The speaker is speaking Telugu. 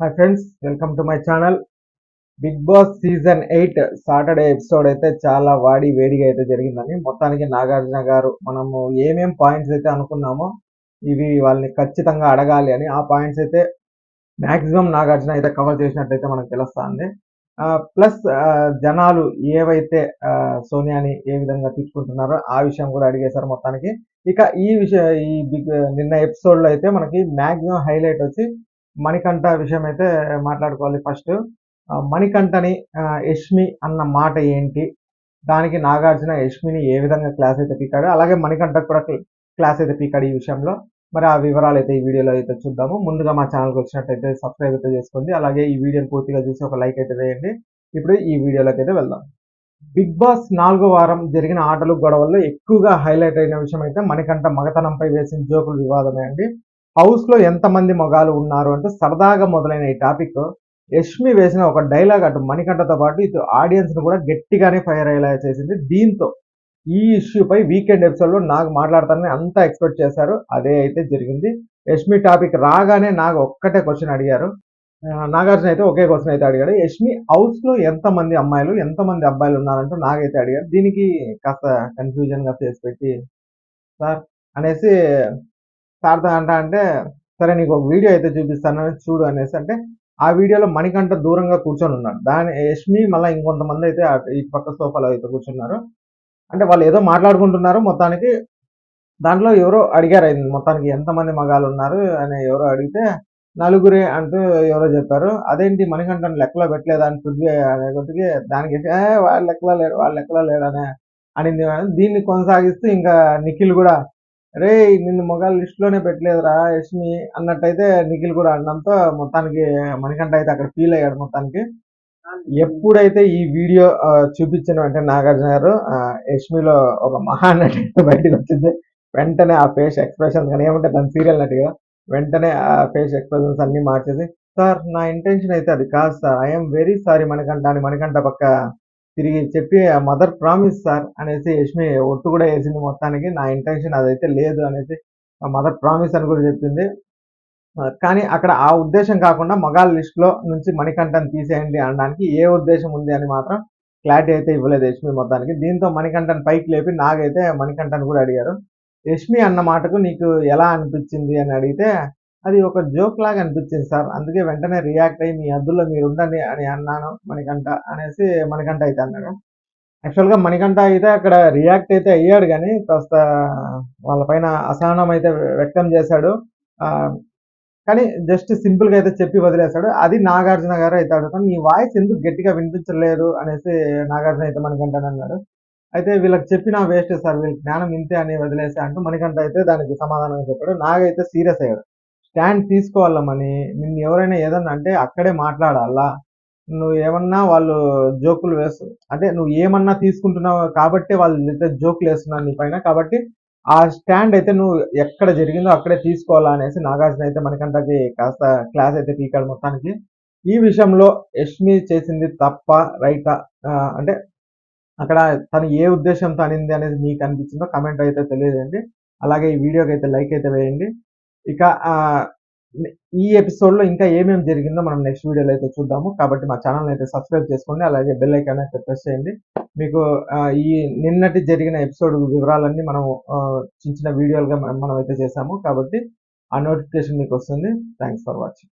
Hi friends welcome to my channel Bigg Boss season eight Saturday episode అయితే చాలా వాడి వేడిగా అయితే జరిగిందని మొత్తానికి నాగార్జున గారు మనము ఏమేం పాయింట్స్ అయితే అనుకున్నామో ఇవి వాళ్ళని ఖచ్చితంగా అడగాలి అని ఆ పాయింట్స్ అయితే మ్యాక్సిమం నాగార్జున అయితే కవర్ చేసినట్టయితే మనకు తెలుస్తుంది. ప్లస్ జనాలు ఏవైతే సోనియాని ఏ విధంగా తీసుకుంటున్నారో ఆ విషయం కూడా అడిగేశారు మొత్తానికి. ఇక ఈ విషయం ఈ బిగ్ నిన్న ఎపిసోడ్లో అయితే మనకి మ్యాక్సిమం హైలైట్ వచ్చి మణికంఠ విషయం అయితే మాట్లాడుకోవాలి ఫస్ట్. మణికంఠని యష్మి అన్న మాట ఏంటి? దానికి నాగార్జున యష్మిని ఏ విధంగా క్లాస్ అయితే పీకాడు అలాగే మణికంఠకు కూడా క్లాస్ అయితే పీకాడు ఈ విషయంలో. మరి ఆ వివరాలు అయితే ఈ వీడియోలో అయితే చూద్దాము. ముందుగా మా ఛానల్కి వచ్చినట్టయితే సబ్స్క్రైబ్ అయితే చేసుకోండి. అలాగే ఈ వీడియోని పూర్తిగా చూసి ఒక లైక్ అయితే వేయండి. ఇప్పుడు ఈ వీడియోలోకి అయితే వెళ్దాం. బిగ్ బాస్ నాలుగో వారం జరిగిన ఆటలు గొడవల్లో ఎక్కువగా హైలైట్ అయిన విషయం అయితే మణికంఠ మగతనంపై వేసిన జోకులు వివాదమే అండి. హౌస్లో ఎంతమంది మగాలు ఉన్నారు అంటే సరదాగా మొదలైన ఈ టాపిక్ యష్మి వేసిన ఒక డైలాగ్ అటు మణికంఠతో పాటు ఇటు ఆడియన్స్ను కూడా గట్టిగానే ఫైర్ అయ్యేలా చేసింది. దీంతో ఈ ఇష్యూపై వీకెండ్ ఎపిసోడ్లో నాకు మాట్లాడతానని అంతా ఎక్స్పెక్ట్ చేశారు. అదే అయితే జరిగింది. యష్మి టాపిక్ రాగానే నాకు ఒక్కటే క్వశ్చన్ అడిగారు. నాగార్జున అయితే ఒకే క్వశ్చన్ అయితే అడిగాడు. యష్మి హౌస్లో అమ్మాయిలు ఎంత మంది అబ్బాయిలు ఉన్నారంటూ నాకైతే అడిగారు. దీనికి కాస్త కన్ఫ్యూజన్గా ఫేస్ పెట్టి సార్ అనేసి సార్తో అంట అంటే సరే నీకు ఒక వీడియో అయితే చూపిస్తాను చూడు అనేసి. అంటే ఆ వీడియోలో మణికంఠ దూరంగా కూర్చొని ఉన్నాడు. దాని యష్మి మళ్ళీ ఇంకొంతమంది అయితే ఈ పక్క సోఫాలో అయితే కూర్చున్నారు. అంటే వాళ్ళు ఏదో మాట్లాడుకుంటున్నారు మొత్తానికి. దాంట్లో ఎవరో అడిగారు అయింది మొత్తానికి ఎంతమంది మగాలు ఉన్నారు అని ఎవరో అడిగితే నలుగురే అంటూ ఎవరో చెప్పారు. అదేంటి మణికంఠను లెక్కలో పెట్టలేదా అని పృథ్వీ అనే కొద్దికి దానికి వాళ్ళ లెక్కలో లేడు వాళ్ళ లెక్కలో లేడనే అనింది. దీన్ని కొనసాగిస్తూ ఇంకా నిఖిల్ కూడా రే నిన్ను మొగాళ్ళ లిస్ట్లోనే పెట్టలేదురా యష్మి అన్నట్టయితే నిఖిల్ కూడా అన్నంతో మొత్తానికి మణికంఠ అయితే అక్కడ ఫీల్ అయ్యాడు మొత్తానికి. ఎప్పుడైతే ఈ వీడియో చూపించిన వెంటనే నాగార్జున గారు ఆ, యష్మిలో ఒక మహానటి బయటకు వచ్చింది. వెంటనే ఆ ఫేస్ ఎక్స్ప్రెషన్స్ కానీ ఏమంటే దాని సీరియల్ నటిగా వెంటనే ఆ ఫేస్ ఎక్స్ప్రెషన్స్ అన్ని మార్చేసి సార్ నా ఇంటెన్షన్ అయితే అది కాదు sir. I'm very sorry Manikanta అని మణికంఠ పక్క తిరిగి చెప్పి మదర్ ప్రామిస్ సార్ అనేసి యష్మి ఒట్టు కూడా వేసింది మొత్తానికి. నా ఇంటెన్షన్ అదైతే లేదు అనేసి మదర్ ప్రామిస్ అని కూడా చెప్పింది. కానీ అక్కడ ఆ ఉద్దేశం కాకుండా మగాళ్ళ లిస్ట్లో నుంచి మణికంఠన్ తీసేయండి అనడానికి ఏ ఉద్దేశం ఉంది అని మాత్రం క్లారిటీ అయితే ఇవ్వలేదు యష్మి మొత్తానికి. దీంతో మణికంఠన్ పైకి లేపి నాగైతే మణికంఠన్ కూడా అడిగారు. యష్మి అన్న మాటకు నీకు ఎలా అనిపించింది? అని అడిగితే అది ఒక జోక్ లాగా అనిపించింది సార్. అందుకే వెంటనే రియాక్ట్ అయ్యి మీ అద్దుల్లో మీరు ఉండండి అని అన్నాను మణికంఠ అనేసి మణికంఠ అయితే అన్నాడు. యాక్చువల్గా మణికంఠ అయితే అక్కడ రియాక్ట్ అయితే అయ్యాడు కానీ కాస్త వాళ్ళపైన అసహనం అయితే వ్యక్తం చేశాడు. కానీ జస్ట్ సింపుల్గా అయితే చెప్పి వదిలేశాడు. అది నాగార్జున గారు అయితే అడుగుతాను నీ వాయిస్ ఎందుకు గట్టిగా వినిపించలేదు? అనేసి నాగార్జున అయితే మణికంఠ అన్నాడు. అయితే వీళ్ళకి చెప్పినా వేస్ట్ సార్ వీళ్ళకి జ్ఞానం ఇంతే అని వదిలేసా అంటూ మణికంఠ అయితే దానికి సమాధానం చెప్పాడు. నాగైతే సీరియస్ అయ్యాడు. స్టాండ్ తీసుకోవాలమని నిన్ను ఎవరైనా ఏదన్నా అంటే అక్కడే మాట్లాడాలా? నువ్వు ఏమన్నా వాళ్ళు జోకులు వేస్తు అంటే నువ్వు ఏమన్నా తీసుకుంటున్నావు కాబట్టి వాళ్ళు అయితే జోకులు వేస్తున్నారు నీ పైన కాబట్టి ఆ స్టాండ్ అయితే నువ్వు ఎక్కడ జరిగిందో అక్కడే తీసుకోవాలా అనేసి నాగార్జున అయితే మనకంటకి కాస్త క్లాస్ అయితే పీకాడు మొత్తానికి. ఈ విషయంలో యష్మి చేసింది తప్ప రైటా? అంటే అక్కడ తను ఏ ఉద్దేశంతో అనింది అనేది మీకు అనిపించిందో కమెంట్ అయితే తెలియజేయండి. అలాగే ఈ వీడియోకి అయితే లైక్ అయితే వేయండి. ఇక ఈ ఎపిసోడ్లో ఇంకా ఏమేమి జరిగిందో మనం నెక్స్ట్ వీడియోలో అయితే చూద్దాము. కాబట్టి మా ఛానల్ అయితే సబ్స్క్రైబ్ చేసుకోండి. అలాగే బెల్ ఐకాన్ అయితే ప్రెస్ చేయండి. మీకు ఈ నిన్నటి జరిగిన ఎపిసోడ్ వివరాలన్నీ మనం చిన్న చిన్న వీడియోలుగా మనం మనం అయితే చేసాము. కాబట్టి ఆ నోటిఫికేషన్ మీకు వస్తుంది. Thanks for watching.